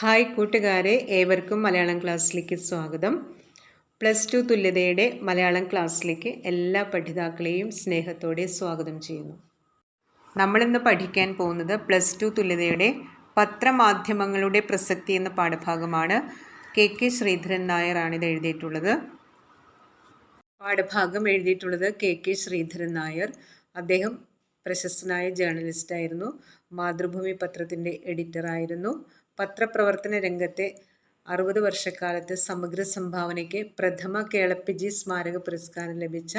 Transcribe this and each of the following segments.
Hi കൂട്ടുകാരെ ഏവർക്കും മലയാളം ക്ലാസ്സിലേക്ക് സ്വാഗതം. പ്ലസ് ടു തുല്യതയുടെ മലയാളം ക്ലാസ്സിലേക്ക് എല്ലാ പഠിതാക്കളെയും സ്നേഹത്തോടെ സ്വാഗതം ചെയ്യുന്നു. നമ്മളിന്ന് പഠിക്കാൻ പോകുന്നത് പ്ലസ് ടു തുല്യതയുടെ പത്രമാധ്യമങ്ങളുടെ പ്രസക്തി എന്ന പാഠഭാഗമാണ്. കെ കെ ശ്രീധരൻ നായരാണ് ഇത് എഴുതിയിട്ടുള്ളത്. പാഠഭാഗം എഴുതിയിട്ടുള്ളത് കെ കെ ശ്രീധരൻ നായർ. അദ്ദേഹം പ്രശസ്തനായ ജേർണലിസ്റ്റായിരുന്നു. മാതൃഭൂമി പത്രത്തിന്റെ എഡിറ്ററായിരുന്നു. പത്രപ്രവർത്തന രംഗത്തെ അറുപത് വർഷക്കാലത്ത് സമഗ്ര സംഭാവനയ്ക്ക് പ്രഥമ കേളപ്പിജി സ്മാരക പുരസ്കാരം ലഭിച്ച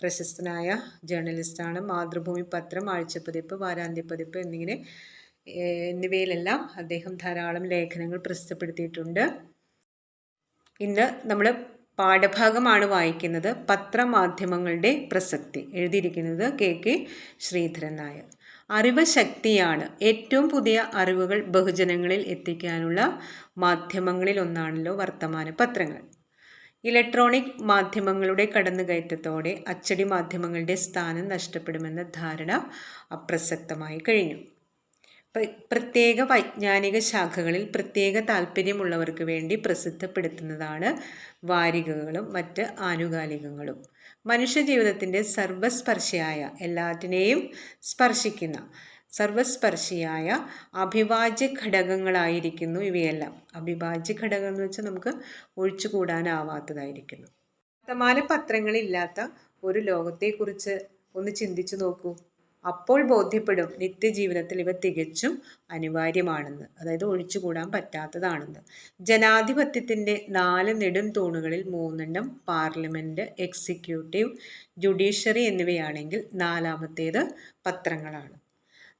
പ്രശസ്തനായ ജേർണലിസ്റ്റാണ് മാതൃഭൂമി പത്രം ആഴ്ചപ്പതിപ്പ് വാരാന്ത്യപ്പതിപ്പ് എന്നിങ്ങനെ എന്നിവയിലെല്ലാം അദ്ദേഹം ധാരാളം ലേഖനങ്ങൾ പ്രസിദ്ധപ്പെടുത്തിയിട്ടുണ്ട്. ഇന്ന് നമ്മൾ പാഠഭാഗമാണ് വായിക്കുന്നത് പത്രമാധ്യമങ്ങളുടെ പ്രസക്തി. എഴുതിയിരിക്കുന്നത് കെ കെ ശ്രീധരൻ നായർ. അറിവ് ശക്തിയാണ് ഏറ്റവും പുതിയ അറിവുകൾ ബഹുജനങ്ങളിൽ എത്തിക്കാനുള്ള മാധ്യമങ്ങളിൽ ഒന്നാണല്ലോ വർത്തമാന പത്രങ്ങൾ ഇലക്ട്രോണിക് മാധ്യമങ്ങളുടെ കടന്നുകയറ്റത്തോടെ അച്ചടി മാധ്യമങ്ങളുടെ സ്ഥാനം നഷ്ടപ്പെടുമെന്ന ധാരണ അപ്രസക്തമായി കഴിഞ്ഞു. പ്രത്യേക വൈജ്ഞാനിക ശാഖകളിൽ പ്രത്യേക താല്പര്യമുള്ളവർക്ക് വേണ്ടി പ്രസിദ്ധപ്പെടുത്തുന്നതാണ് വാരികകളും മറ്റ് ആനുകാലികങ്ങളും. മനുഷ്യജീവിതത്തിന്റെ സർവസ്പർശിയായ എല്ലാറ്റിനെയും സ്പർശിക്കുന്ന സർവസ്പർശിയായ അഭിവാജ്യ ഘടകങ്ങളായിരിക്കുന്നു ഇവയെല്ലാം. അഭിവാജ്യ ഘടകം എന്ന് വെച്ചാൽ നമുക്ക് ഒഴിച്ചുകൂടാനാവാത്തതായിരിക്കുന്നു. വർത്തമാന പത്രങ്ങളില്ലാത്ത ഒരു ലോകത്തെക്കുറിച്ച് ഒന്ന് ചിന്തിച്ചു നോക്കൂ. അപ്പോൾ ബോധ്യപ്പെടും നിത്യജീവിതത്തിൽ ഇവ തികച്ചും അനിവാര്യമാണെന്ന്. അതായത് ഒഴിച്ചുകൂടാൻ പറ്റാത്തതാണെന്ന്. ജനാധിപത്യത്തിന്റെ നാല് നെടും തൂണുകളിൽ മൂന്നെണ്ണം പാർലമെന്റ് എക്സിക്യൂട്ടീവ് ജുഡീഷ്യറി എന്നിവയാണെങ്കിൽ നാലാമത്തേത് പത്രങ്ങളാണ്.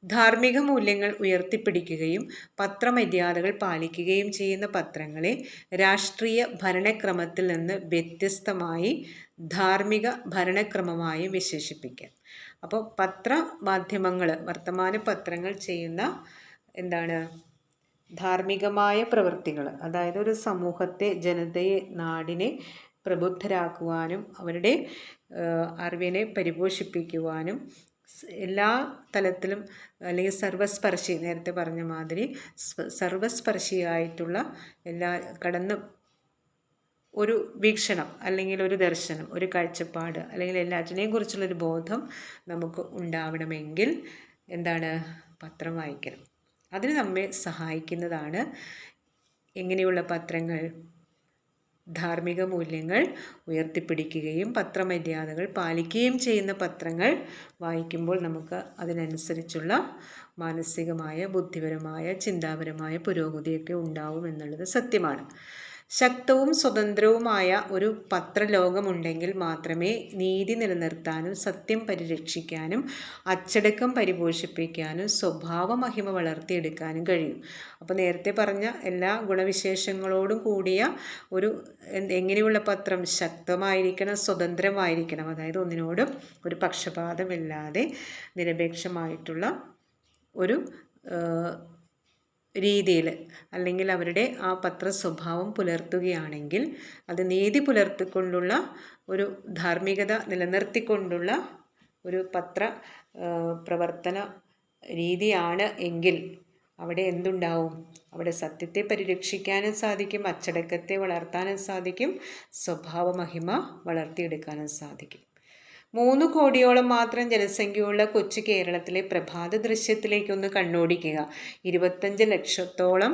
ധാർമ്മിക മൂല്യങ്ങൾ ഉയർത്തിപ്പിടിക്കുകയും പത്രമര്യാദകൾ പാലിക്കുകയും ചെയ്യുന്ന പത്രങ്ങളെ രാഷ്ട്രീയ ഭരണക്രമത്തിൽ നിന്ന് വ്യത്യസ്തമായി ധാർമ്മിക ഭരണക്രമമായി വിശേഷിപ്പിക്കാം. അപ്പോൾ പത്രമാധ്യമങ്ങൾ വർത്തമാന പത്രങ്ങൾ ചെയ്യുന്ന എന്താണ്? ധാർമ്മികമായ പ്രവൃത്തികൾ അതായത് ഒരു സമൂഹത്തെ ജനതയെ നാടിനെ പ്രബുദ്ധരാക്കുവാനും അവരുടെ അറിവിനെ പരിപോഷിപ്പിക്കുവാനും എല്ലാ തലത്തിലും അല്ലെങ്കിൽ സർവസ്പർശി നേരത്തെ പറഞ്ഞ മാതിരി സർവസ്പർശിയായിട്ടുള്ള എല്ലാ കടന്ന് ഒരു വീക്ഷണം അല്ലെങ്കിൽ ഒരു ദർശനം ഒരു കാഴ്ചപ്പാട് അല്ലെങ്കിൽ എല്ലാറ്റിനെയും കുറിച്ചുള്ളൊരു ബോധം നമുക്ക് ഉണ്ടാവണമെങ്കിൽ എന്താണ്? പത്രം വായിക്കണം. അതിന് നമ്മെ സഹായിക്കുന്നതാണ് എങ്ങനെയുള്ള പത്രങ്ങൾ. ധാർമ്മിക മൂല്യങ്ങൾ ഉയർത്തിപ്പിടിക്കുകയും പത്രമര്യാദകൾ പാലിക്കുകയും ചെയ്യുന്ന പത്രങ്ങൾ വായിക്കുമ്പോൾ നമുക്ക് അതിനനുസരിച്ചുള്ള മാനസികമായ ബുദ്ധിപരമായ ചിന്താപരമായ പുരോഗതിയൊക്കെ ഉണ്ടാവും എന്നുള്ളത് സത്യമാണ്. ശക്തവും സ്വതന്ത്രവുമായ ഒരു പത്രലോകമുണ്ടെങ്കിൽ മാത്രമേ നീതി നിലനിർത്താനും സത്യം പരിരക്ഷിക്കാനും അച്ചടക്കം പരിപോഷിപ്പിക്കാനും സ്വഭാവ മഹിമ വളർത്തിയെടുക്കാനും കഴിയും. അപ്പോൾ നേരത്തെ പറഞ്ഞ എല്ലാ ഗുണവിശേഷങ്ങളോടും കൂടിയ ഒരു എങ്ങനെയുള്ള പത്രം? ശക്തമായിരിക്കണം സ്വതന്ത്രമായിരിക്കണം. അതായത് ഒന്നിനോടും ഒരു പക്ഷപാതമില്ലാതെ നിരപേക്ഷമായിട്ടുള്ള ഒരു രീതിയിൽ അല്ലെങ്കിൽ അവരുടെ ആ പത്ര സ്വഭാവം പുലർത്തുകയാണെങ്കിൽ അത് നീതി പുലർത്തിക്കൊണ്ടുള്ള ഒരു ധാർമ്മികത നിലനിർത്തിക്കൊണ്ടുള്ള ഒരു പത്ര പ്രവർത്തന രീതിയാണ് എങ്കിൽ അവിടെ എന്തുണ്ടാവും? അവിടെ സത്യത്തെ പരിരക്ഷിക്കാനും സാധിക്കും അച്ചടക്കത്തെ വളർത്താനും സാധിക്കും സ്വഭാവമഹിമ വളർത്തിയെടുക്കാനും സാധിക്കും. മൂന്ന് കോടിയോളം മാത്രം ജനസംഖ്യയുള്ള കൊച്ചു കേരളത്തിലെ പ്രഭാത ദൃശ്യത്തിലേക്കൊന്ന് കണ്ണോടിക്കുക. ഇരുപത്തഞ്ച് ലക്ഷത്തോളം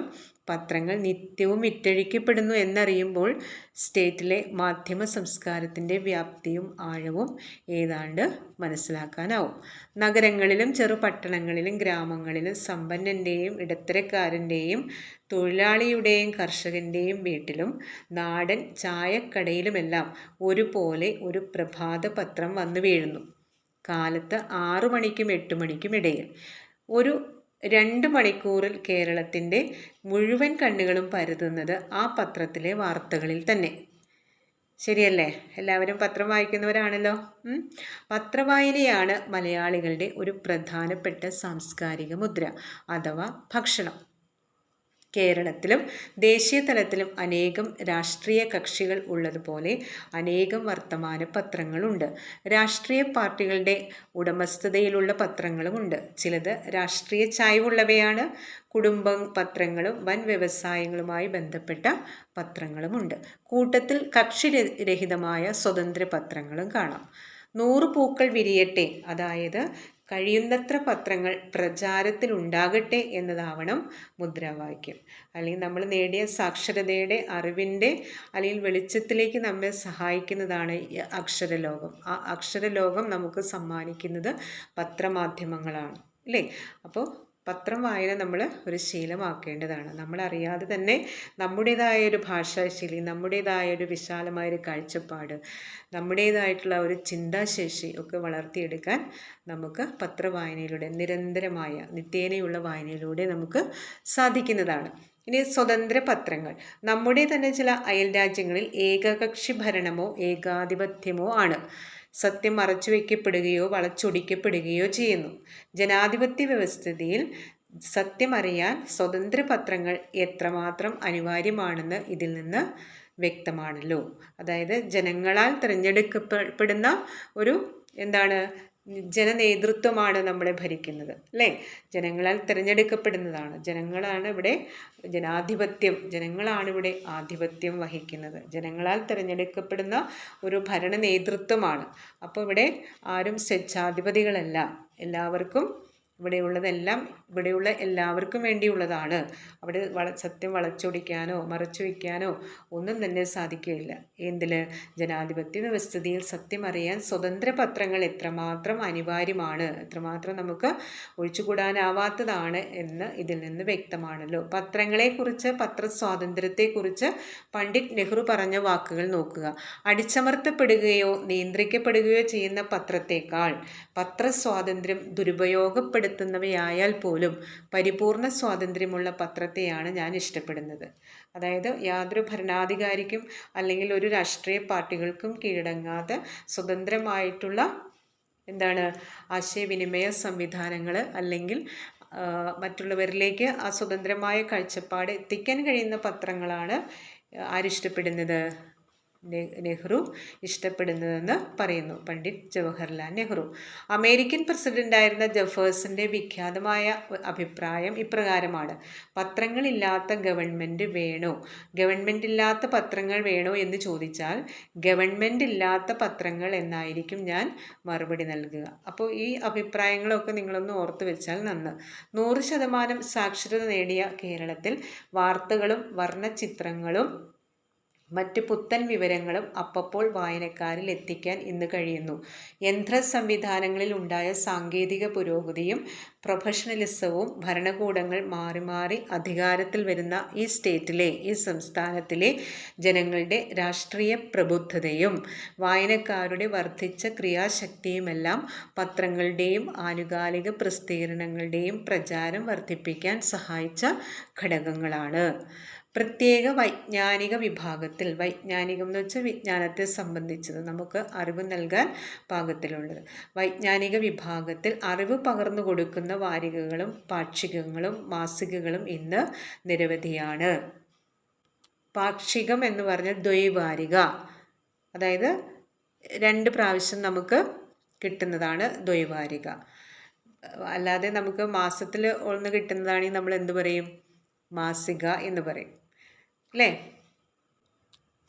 പത്രങ്ങൾ നിത്യവും വിറ്റഴിക്കപ്പെടുന്നു എന്നറിയുമ്പോൾ സ്റ്റേറ്റിലെ മാധ്യമ സംസ്കാരത്തിന്റെ വ്യാപ്തിയും ആഴവും ഏതാണ്ട് മനസ്സിലാക്കാനാവും. നഗരങ്ങളിലും ചെറുപട്ടണങ്ങളിലും ഗ്രാമങ്ങളിലും സമ്പന്നന്റെയും ഇടത്തരക്കാരന്റെയും തൊഴിലാളിയുടെയും കർഷകന്റെയും വീട്ടിലും നാടൻ ചായക്കടയിലുമെല്ലാം ഒരുപോലെ ഒരു പ്രഭാത പത്രം വന്നു വീഴുന്നു കാലത്ത് ആറു മണിക്കും എട്ട് മണിക്കും ഇടയിൽ ഒരു രണ്ട് മണിക്കൂറിൽ കേരളത്തിന്റെ മുഴുവൻ കണ്ണുകളും പരതുന്നത് ആ പത്രത്തിലെ വാർത്തകളിൽ തന്നെ. ശരിയല്ലേ? എല്ലാവരും പത്രം വായിക്കുന്നവരാണല്ലോ. പത്രവായനയാണ് മലയാളികളുടെ ഒരു പ്രധാനപ്പെട്ട സാംസ്കാരിക മുദ്ര അഥവാ ഭക്ഷണം. കേരളത്തിലും ദേശീയ തലത്തിലും അനേകം രാഷ്ട്രീയ കക്ഷികൾ ഉള്ളതുപോലെ അനേകം വർത്തമാന പത്രങ്ങളുണ്ട്. രാഷ്ട്രീയ പാർട്ടികളുടെ ഉടമസ്ഥതയിലുള്ള പത്രങ്ങളുമുണ്ട്. ചിലത് രാഷ്ട്രീയ ചായ്വുള്ളവയാണ്. കുടുംബ പത്രങ്ങളും വൻ വ്യവസായങ്ങളുമായി ബന്ധപ്പെട്ട പത്രങ്ങളുമുണ്ട്. കൂട്ടത്തിൽ കക്ഷിരഹിതമായ സ്വതന്ത്ര പത്രങ്ങളും കാണാം. നൂറ് പൂക്കൾ വിരിയട്ടെ അതായത് കഴിയുന്നത്ര പത്രങ്ങൾ പ്രചാരത്തിലുണ്ടാകട്ടെ എന്നതാവണം മുദ്രാവാക്യം. അല്ലെങ്കിൽ നമ്മൾ നേടിയ സാക്ഷരതയുടെ അറിവിന്റെ അല്ലെങ്കിൽ വെളിച്ചത്തിലേക്ക് നമ്മെ സഹായിക്കുന്നതാണ് അക്ഷരലോകം. ആ അക്ഷരലോകം നമുക്ക് സമ്മാനിക്കുന്നത് പത്രമാധ്യമങ്ങളാണ്. അല്ലേ? അപ്പോൾ പത്രം വായന നമ്മൾ ഒരു ശീലമാക്കേണ്ടതാണ്. നമ്മളറിയാതെ തന്നെ നമ്മുടേതായ ഒരു ഭാഷാശൈലി നമ്മുടേതായ ഒരു വിശാലമായ ഒരു കാഴ്ചപ്പാട് നമ്മുടേതായിട്ടുള്ള ഒരു ചിന്താശേഷി ഒക്കെ വളർത്തിയെടുക്കാൻ നമുക്ക് പത്രവായനയിലൂടെ നിരന്തരമായ നിത്യേനയുള്ള വായനയിലൂടെ നമുക്ക് സാധിക്കുന്നതാണ്. ഇനി സ്വതന്ത്ര പത്രങ്ങൾ. നമ്മുടെ തന്നെ ചില അയൽ രാജ്യങ്ങളിൽ ഏകകക്ഷി ഭരണമോ ഏകാധിപത്യമോ ആണ്. സത്യം മറച്ചുവെക്കപ്പെടുകയോ വളച്ചൊടിക്കപ്പെടുകയോ ചെയ്യുന്നു. ജനാധിപത്യ വ്യവസ്ഥിതിയിൽ സത്യമറിയാൻ സ്വതന്ത്ര പത്രങ്ങൾ എത്രമാത്രം അനിവാര്യമാണെന്ന് ഇതിൽ നിന്ന് വ്യക്തമാണല്ലോ. അതായത് ജനങ്ങളാൽ തിരഞ്ഞെടുക്കപ്പെടുന്ന ഒരു എന്താണ് ജനനേതൃത്വമാണ് നമ്മളെ ഭരിക്കുന്നത് അല്ലേ? ജനങ്ങളാൽ തിരഞ്ഞെടുക്കപ്പെടുന്നതാണ്. ജനങ്ങളാണ് ഇവിടെ ജനാധിപത്യം ജനങ്ങളാണ് ഇവിടെ ആധിപത്യം വഹിക്കുന്നത്. ജനങ്ങളാൽ തിരഞ്ഞെടുക്കപ്പെടുന്ന ഒരു ഭരണ നേതൃത്വമാണ്. അപ്പോൾ ഇവിടെ ആരും സ്വേച്ഛാധിപതികളല്ല. എല്ലാവർക്കും ഇവിടെയുള്ളതെല്ലാം ഇവിടെയുള്ള എല്ലാവർക്കും വേണ്ടിയുള്ളതാണ്. അവിടെ വള സത്യം വളച്ചൊടിക്കാനോ മറച്ചു വയ്ക്കാനോ ഒന്നും തന്നെ സാധിക്കുകയില്ല. എന്തിൽ ജനാധിപത്യ വ്യവസ്ഥിതിയിൽ സത്യം അറിയാൻ സ്വതന്ത്ര പത്രങ്ങൾ എത്രമാത്രം അനിവാര്യമാണ് എത്രമാത്രം നമുക്ക് ഒഴിച്ചുകൂടാനാവാത്തതാണ് എന്ന് ഇതിൽ നിന്ന് വ്യക്തമാണല്ലോ. പത്രങ്ങളെക്കുറിച്ച് പത്രസ്വാതന്ത്ര്യത്തെക്കുറിച്ച് പണ്ഡിറ്റ് നെഹ്റു പറഞ്ഞ വാക്കുകൾ നോക്കുക. അടിച്ചമർത്തപ്പെടുകയോ നിയന്ത്രിക്കപ്പെടുകയോ ചെയ്യുന്ന പത്രത്തേക്കാൾ പത്രസ്വാതന്ത്ര്യം ദുരുപയോഗപ്പെടുത്തുന്ന ഉൾപ്പെടുത്തുന്നവയായാൽ പോലും പരിപൂർണ സ്വാതന്ത്ര്യമുള്ള പത്രത്തെയാണ് ഞാൻ ഇഷ്ടപ്പെടുന്നത്. അതായത് യാതൊരു ഭരണാധികാരിക്കും അല്ലെങ്കിൽ ഒരു രാഷ്ട്രീയ പാർട്ടികൾക്കും കീഴടങ്ങാതെ സ്വതന്ത്രമായിട്ടുള്ള എന്താണ് ആശയവിനിമയ സംവിധാനങ്ങൾ അല്ലെങ്കിൽ മറ്റുള്ളവരിലേക്ക് ആ സ്വതന്ത്രമായ കാഴ്ചപ്പാട് എത്തിക്കാൻ കഴിയുന്ന പത്രങ്ങളാണ് ആരിഷ്ടപ്പെടുന്നത്. നെഹ്റു ഇഷ്ടപ്പെടുന്നതെന്ന് പറയുന്നു. പണ്ഡിറ്റ് ജവഹർലാൽ നെഹ്റു. അമേരിക്കൻ പ്രസിഡന്റായിരുന്ന ജഫേഴ്സിന്റെ വിഖ്യാതമായ അഭിപ്രായം ഇപ്രകാരമാണ്. പത്രങ്ങളില്ലാത്ത ഗവൺമെന്റ് വേണോ? ഗവൺമെന്റ് ഇല്ലാത്ത പത്രങ്ങൾ വേണോ എന്ന് ചോദിച്ചാൽ ഗവൺമെന്റ് ഇല്ലാത്ത പത്രങ്ങൾ എന്നായിരിക്കും ഞാൻ മറുപടി നൽകുക. അപ്പോൾ ഈ അഭിപ്രായങ്ങളൊക്കെ നിങ്ങളൊന്ന് ഓർത്ത് വെച്ചാൽ നന്ന്. നൂറ് ശതമാനം സാക്ഷരത നേടിയ കേരളത്തിൽ വാർത്തകളും വർണചിത്രങ്ങളും മറ്റ് പുത്തൻ വിവരങ്ങളും അപ്പപ്പോൾ വായനക്കാരിൽ എത്തിക്കാൻ ഇന്ന് കഴിയുന്നു. യന്ത്ര സംവിധാനങ്ങളിൽ ഉണ്ടായ സാങ്കേതിക പുരോഗതിയും പ്രൊഫഷണലിസവും ഭരണകൂടങ്ങൾ മാറി മാറി അധികാരത്തിൽ വരുന്ന ഈ സ്റ്റേറ്റിലെ ഈ സംസ്ഥാനത്തിലെ ജനങ്ങളുടെ രാഷ്ട്രീയ പ്രബുദ്ധതയും വായനക്കാരുടെ വർദ്ധിച്ച ക്രിയാശക്തിയുമെല്ലാം പത്രങ്ങളുടെയും ആനുകാലിക പ്രസിദ്ധീകരണങ്ങളുടെയും പ്രചാരം വർദ്ധിപ്പിക്കാൻ സഹായിച്ച ഘടകങ്ങളാണ്. പ്രത്യേക വൈജ്ഞാനിക വിഭാഗത്തിൽ വൈജ്ഞാനികം എന്ന് വെച്ചാൽ വിജ്ഞാനത്തെ സംബന്ധിച്ചത് നമുക്ക് അറിവ് നൽകാൻ പാകത്തിലുള്ളത്. വൈജ്ഞാനിക വിഭാഗത്തിൽ അറിവ് പകർന്നു കൊടുക്കുന്ന വാരികകളും പാക്ഷികങ്ങളും മാസികകളും ഇന്ന് നിരവധിയാണ്. പാക്ഷികം എന്ന് പറഞ്ഞാൽ ദ്വൈവാരിക. അതായത് രണ്ട് പ്രാവശ്യം നമുക്ക് കിട്ടുന്നതാണ് ദ്വൈവാരിക. അല്ലാതെ നമുക്ക് മാസത്തിൽ ഒന്ന് കിട്ടുന്നതാണെങ്കിൽ നമ്മൾ എന്ത് പറയും? മാസിക എന്ന് പറയും. അല്ലേ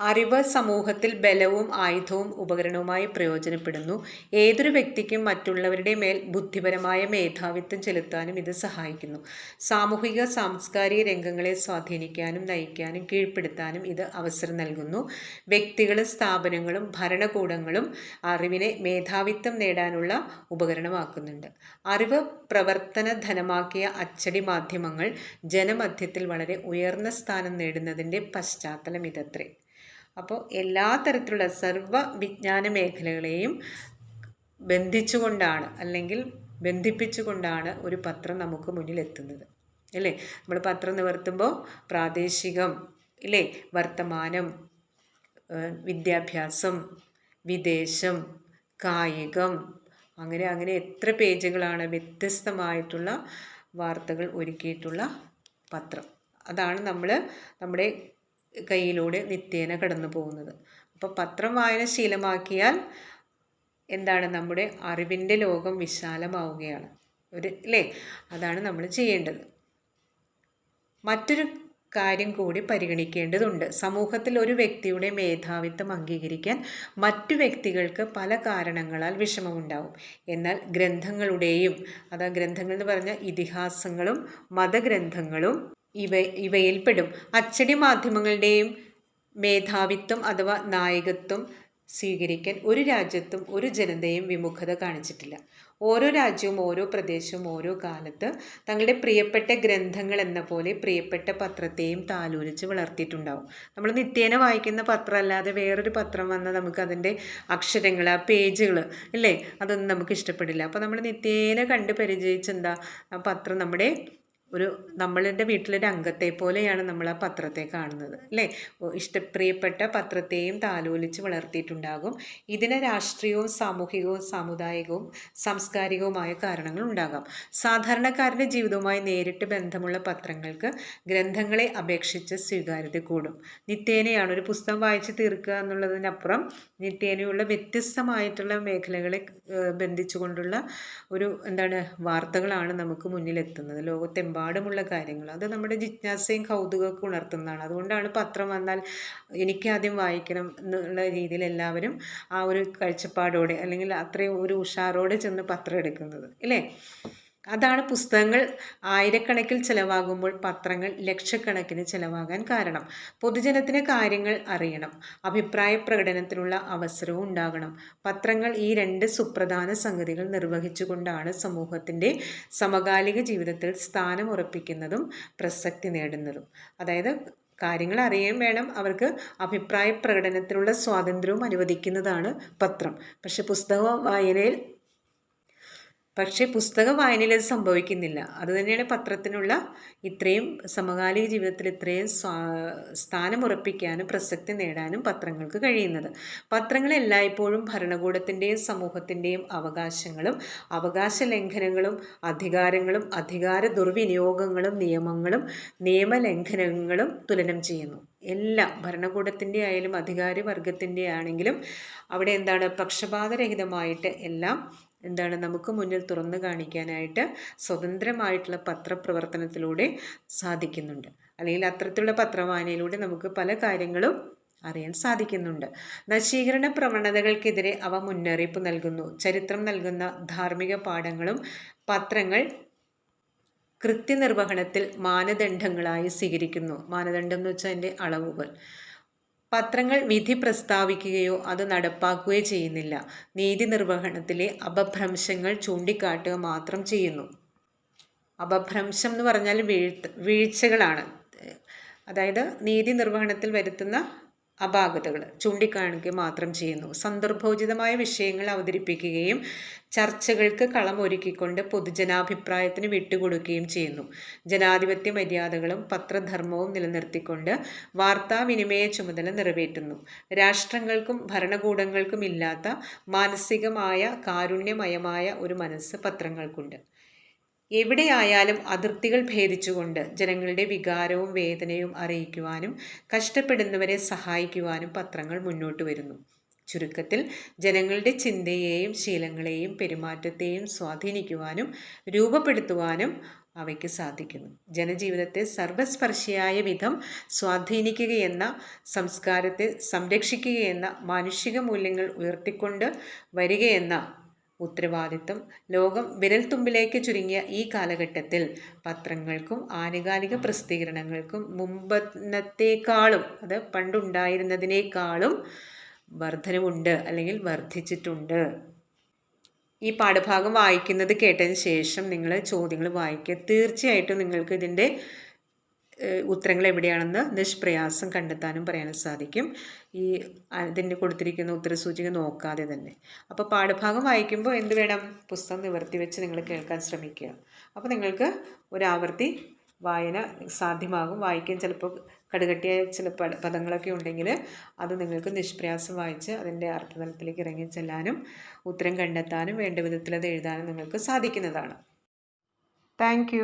അറിവ് സമൂഹത്തിൽ ബലവും ആയുധവും ഉപകരണവുമായി പ്രയോജനപ്പെടുന്നു. ഏതൊരു വ്യക്തിക്കും മറ്റുള്ളവരുടെ മേൽ ബുദ്ധിപരമായ മേധാവിത്വം ചെലുത്താനും ഇത് സഹായിക്കുന്നു. സാമൂഹിക സാംസ്കാരിക രംഗങ്ങളെ സ്വാധീനിക്കാനും നയിക്കാനും കീഴ്പ്പെടുത്താനും ഇത് അവസരം നൽകുന്നു. വ്യക്തികളും സ്ഥാപനങ്ങളും ഭരണകൂടങ്ങളും അറിവിനെ മേധാവിത്വം നേടാനുള്ള ഉപകരണമാക്കുന്നുണ്ട്. അറിവ് പ്രവർത്തന ധനമാക്കിയ അച്ചടി മാധ്യമങ്ങൾ ജനമധ്യത്തിൽ വളരെ ഉയർന്ന സ്ഥാനം നേടുന്നതിന്റെ പശ്ചാത്തലം ഇതത്രേ. അപ്പോൾ എല്ലാ തരത്തിലുള്ള സർവ വിജ്ഞാന മേഖലകളെയും ബന്ധിച്ചുകൊണ്ടാണ് അല്ലെങ്കിൽ ബന്ധിപ്പിച്ചുകൊണ്ടാണ് ഒരു പത്രം നമുക്ക് മുന്നിലെത്തുന്നത്. അല്ലേ? നമ്മൾ പത്രം നിവർത്തുമ്പോൾ പ്രാദേശികം ഇല്ലേ? വർത്തമാനം വിദ്യാഭ്യാസം വിദേശം കായികം അങ്ങനെ അങ്ങനെ എത്ര പേജുകളാണ് വ്യത്യസ്തമായിട്ടുള്ള വാർത്തകൾ ഒരുക്കിയിട്ടുള്ള പത്രം. അതാണ് നമ്മൾ നമ്മുടെ കയ്യിലൂടെ നിത്യേന കടന്നു പോകുന്നത്. അപ്പോൾ പത്രം വായന ശീലമാക്കിയാൽ എന്താണ്? നമ്മുടെ അറിവിന്റെ ലോകം വിശാലമാവുകയാണ്. ഒരു അല്ലേ അതാണ് നമ്മൾ ചെയ്യേണ്ടത്. മറ്റൊരു കാര്യം കൂടി പരിഗണിക്കേണ്ടതുണ്ട്. സമൂഹത്തിൽ ഒരു വ്യക്തിയുടെ മേധാവിത്വം അംഗീകരിക്കാൻ മറ്റു വ്യക്തികൾക്ക് പല കാരണങ്ങളാൽ വിഷമമുണ്ടാവും. എന്നാൽ ഗ്രന്ഥങ്ങളുടെയും അതാ ഗ്രന്ഥങ്ങൾ എന്ന് പറഞ്ഞ ഇതിഹാസങ്ങളും മതഗ്രന്ഥങ്ങളും ഇവ ഇവയിൽപ്പെടും. അച്ചടി മാധ്യമങ്ങളുടെയും മേധാവിത്വം അഥവാ നായകത്വം സ്വീകരിക്കാൻ ഒരു രാജ്യത്തും ഒരു ജനതയും വിമുഖത കാണിച്ചിട്ടില്ല. ഓരോ രാജ്യവും ഓരോ പ്രദേശവും ഓരോ കാലത്ത് തങ്ങളുടെ പ്രിയപ്പെട്ട ഗ്രന്ഥങ്ങൾ എന്ന പോലെ പ്രിയപ്പെട്ട പത്രത്തെയും താലോലിച്ച് വളർത്തിയിട്ടുണ്ടാവും. നമ്മൾ നിത്യേന വായിക്കുന്ന പത്രം അല്ലാതെ വേറൊരു പത്രം വന്നാൽ നമുക്ക് അതിന്റെ അക്ഷരങ്ങൾ ആ പേജുകൾ അല്ലേ? അതൊന്നും നമുക്ക് ഇഷ്ടപ്പെടില്ല. അപ്പോൾ നമ്മൾ നിത്യേന കണ്ട് പരിചയിച്ചെന്താ ആ പത്രം നമ്മുടെ ഒരു നമ്മളുടെ വീട്ടിലൊരു അംഗത്തെ പോലെയാണ് നമ്മൾ ആ പത്രത്തെ കാണുന്നത് അല്ലേ? ഇഷ്ടപ്രിയപ്പെട്ട പത്രത്തെയും താലോലിച്ച് വളർത്തിയിട്ടുണ്ടാകും. ഇതിന് രാഷ്ട്രീയവും സാമൂഹികവും സാമുദായികവും സാംസ്കാരികവുമായ കാരണങ്ങൾ ഉണ്ടാകാം. സാധാരണക്കാരന്റെ ജീവിതവുമായി നേരിട്ട് ബന്ധമുള്ള പത്രങ്ങൾക്ക് ഗ്രന്ഥങ്ങളെ അപേക്ഷിച്ച് സ്വീകാര്യത കൂടും. നിത്യേനയാണ് ഒരു പുസ്തകം വായിച്ച് തീർക്കുക എന്നുള്ളതിനപ്പുറം നിത്യേനയുള്ള വ്യത്യസ്തമായിട്ടുള്ള മേഖലകളെ ബന്ധിച്ചുകൊണ്ടുള്ള ഒരു എന്താണ് വാർത്തകളാണ് നമുക്ക് മുന്നിലെത്തുന്നത്. ലോകത്തെമ്പാടും ഒരുപാടുമുള്ള കാര്യങ്ങൾ. അത് നമ്മുടെ ജിജ്ഞാസയും കൗതുകമൊക്കെ ഉണർത്തുന്നതാണ്. അതുകൊണ്ടാണ് പത്രം വന്നാൽ എനിക്ക് ആദ്യം വായിക്കണം എന്നുള്ള രീതിയിൽ എല്ലാവരും ആ ഒരു കാഴ്ചപ്പാടോടെ അല്ലെങ്കിൽ അത്രയും ഒരു ഉഷാറോടെ ചെന്ന് പത്രം എടുക്കുന്നത്. ഇല്ലേ അതാണ് പുസ്തകങ്ങൾ ആയിരക്കണക്കിൽ ചിലവാകുമ്പോൾ പത്രങ്ങൾ ലക്ഷക്കണക്കിന് ചിലവാകാൻ കാരണം. പൊതുജനത്തിന് കാര്യങ്ങൾ അറിയണം. അഭിപ്രായ പ്രകടനത്തിനുള്ള അവസരവും ഉണ്ടാകണം. പത്രങ്ങൾ ഈ രണ്ട് സുപ്രധാന സംഗതികൾ നിർവഹിച്ചുകൊണ്ടാണ് സമൂഹത്തിന്റെ സമകാലിക ജീവിതത്തിൽ സ്ഥാനം ഉറപ്പിക്കുന്നതും പ്രസക്തി നേടുന്നതും. അതായത് കാര്യങ്ങൾ അറിയുകയും വേണം. അവർക്ക് അഭിപ്രായ പ്രകടനത്തിനുള്ള സ്വാതന്ത്ര്യവും അനുവദിക്കുന്നതാണ് പത്രം. പക്ഷെ പുസ്തക വായനയിൽ പക്ഷേ പുസ്തക വായനയിൽ അത് സംഭവിക്കുന്നില്ല. അതുതന്നെയാണ് പത്രത്തിനുള്ള ഇത്രയും സമകാലിക ജീവിതത്തിൽ ഇത്രയും സ്ഥാനമുറപ്പിക്കാനും പ്രസക്തി നേടാനും പത്രങ്ങൾക്ക് കഴിയുന്നത്. പത്രങ്ങൾ എല്ലായ്പ്പോഴും ഭരണകൂടത്തിന്റെയും സമൂഹത്തിന്റെയും അവകാശങ്ങളും അവകാശ ലംഘനങ്ങളും അധികാരങ്ങളും അധികാര ദുർവിനിയോഗങ്ങളും നിയമങ്ങളും നിയമലംഘനങ്ങളും തുലനം ചെയ്യുന്നു. എല്ലാം ഭരണകൂടത്തിന്റെ ആയാലും അധികാരി വർഗത്തിന്റെ ആണെങ്കിലും അവിടെ എന്താണ് പക്ഷപാതരഹിതമായിട്ട് എല്ലാം എന്താണ് നമുക്ക് മുന്നിൽ തുറന്നു കാണിക്കാനായിട്ട് സ്വതന്ത്രമായിട്ടുള്ള പത്രപ്രവർത്തനത്തിലൂടെ സാധിക്കുന്നുണ്ട്. അല്ലെങ്കിൽ അത്തരത്തിലുള്ള പത്രവായനയിലൂടെ നമുക്ക് പല കാര്യങ്ങളും അറിയാൻ സാധിക്കുന്നുണ്ട്. നശീകരണ പ്രവണതകൾക്കെതിരെ അവ മുന്നറിയിപ്പ് നൽകുന്നു. ചരിത്രം നൽകുന്ന ധാർമ്മിക പാഠങ്ങളും പത്രങ്ങൾ കൃത്യനിർവഹണത്തിൽ മാനദണ്ഡങ്ങളായി സ്വീകരിക്കുന്നു. മാനദണ്ഡം എന്ന് വെച്ചാൽ അതിന്റെ അളവുകൾ. പത്രങ്ങൾ വിധി പ്രസ്താവിക്കുകയോ അത് നടപ്പാക്കുകയോ ചെയ്യുന്നില്ല. നീതി നിർവഹണത്തിലെ അപഭ്രംശങ്ങൾ ചൂണ്ടിക്കാട്ടുക മാത്രം ചെയ്യുന്നു. അപഭ്രംശം എന്ന് പറഞ്ഞാൽ വീഴ്ച വീഴ്ചകളാണ്. അതായത് നീതി നിർവഹണത്തിൽ വരുത്തുന്ന അപാകതകൾ ചൂണ്ടിക്കാണിക്കുക മാത്രം ചെയ്യുന്നു. സന്ദർഭോചിതമായ വിഷയങ്ങൾ അവതരിപ്പിക്കുകയും ചർച്ചകൾക്ക് കളമൊരുക്കിക്കൊണ്ട് പൊതുജനാഭിപ്രായത്തിന് വിട്ടുകൊടുക്കുകയും ചെയ്യുന്നു. ജനാധിപത്യ മര്യാദകളും പത്രധർമ്മവും നിലനിർത്തിക്കൊണ്ട് വാർത്താവിനിമയ ചുമതല നിറവേറ്റുന്നു. രാഷ്ട്രങ്ങൾക്കും ഭരണകൂടങ്ങൾക്കും ഇല്ലാത്ത മാനസികമായ കാരുണ്യമയമായ ഒരു മനസ്സ് പത്രങ്ങൾക്കുണ്ട്. എവിടെയായാലും അതിർത്തികൾ ഭേദിച്ചുകൊണ്ട് ജനങ്ങളുടെ വികാരവും വേദനയും അറിയിക്കുവാനും കഷ്ടപ്പെടുന്നവരെ സഹായിക്കുവാനും പത്രങ്ങൾ മുന്നോട്ട് വരുന്നു. ചുരുക്കത്തിൽ ജനങ്ങളുടെ ചിന്തയെയും ശീലങ്ങളെയും പെരുമാറ്റത്തെയും സ്വാധീനിക്കുവാനും രൂപപ്പെടുത്തുവാനും അവയ്ക്ക് സാധിക്കുന്നു. ജനജീവിതത്തെ സർവസ്പർശിയായ വിധം സ്വാധീനിക്കുകയെന്ന സംസ്കാരത്തെ സംരക്ഷിക്കുകയെന്ന മാനുഷിക മൂല്യങ്ങൾ ഉയർത്തിക്കൊണ്ട് വരികയെന്ന ഉത്തരവാദിത്വം. ലോകം വിരൽത്തുമ്പിലേക്ക് ചുരുങ്ങിയ ഈ കാലഘട്ടത്തിൽ പത്രങ്ങൾക്കും ആനുകാലിക പ്രസിദ്ധീകരണങ്ങൾക്കും മുമ്പത്തേക്കാളും അത് പണ്ടുണ്ടായിരുന്നതിനേക്കാളും വർധനവുണ്ട് അല്ലെങ്കിൽ വർദ്ധിച്ചിട്ടുണ്ട് ഈ പാഠഭാഗം വായിക്കുന്നത് കേട്ടതിന് ശേഷം നിങ്ങൾ ചോദ്യങ്ങൾ വായിക്കുക. തീർച്ചയായിട്ടും നിങ്ങൾക്ക് ഇതിന്റെ ഉത്തരങ്ങൾ എവിടെയാണെന്ന് നിഷ്പ്രയാസം കണ്ടെത്താനും പറയാനും സാധിക്കും. ഈ അതിന്റെ കൊടുത്തിരിക്കുന്ന ഉത്തരസൂചിക നോക്കാതെ തന്നെ. അപ്പോൾ പാഠഭാഗം വായിക്കുമ്പോൾ എന്ത് വേണം? പുസ്തകം നിവർത്തി വെച്ച് നിങ്ങൾ കേൾക്കാൻ ശ്രമിക്കുക. അപ്പോൾ നിങ്ങൾക്ക് ഒരാവർത്തി വായന സാധ്യമാകും. വായിക്കാൻ ചിലപ്പോൾ കടുകട്ടിയ ചില പദങ്ങളൊക്കെ ഉണ്ടെങ്കിൽ അത് നിങ്ങൾക്ക് നിഷ്പ്രയാസം വായിച്ച് അതിന്റെ അർത്ഥതലത്തിലേക്ക് ഇറങ്ങി ചെല്ലാനും ഉത്തരം കണ്ടെത്താനും വേണ്ട വിധത്തിൽ അത് എഴുതാനും നിങ്ങൾക്ക് സാധിക്കുന്നതാണ്. താങ്ക്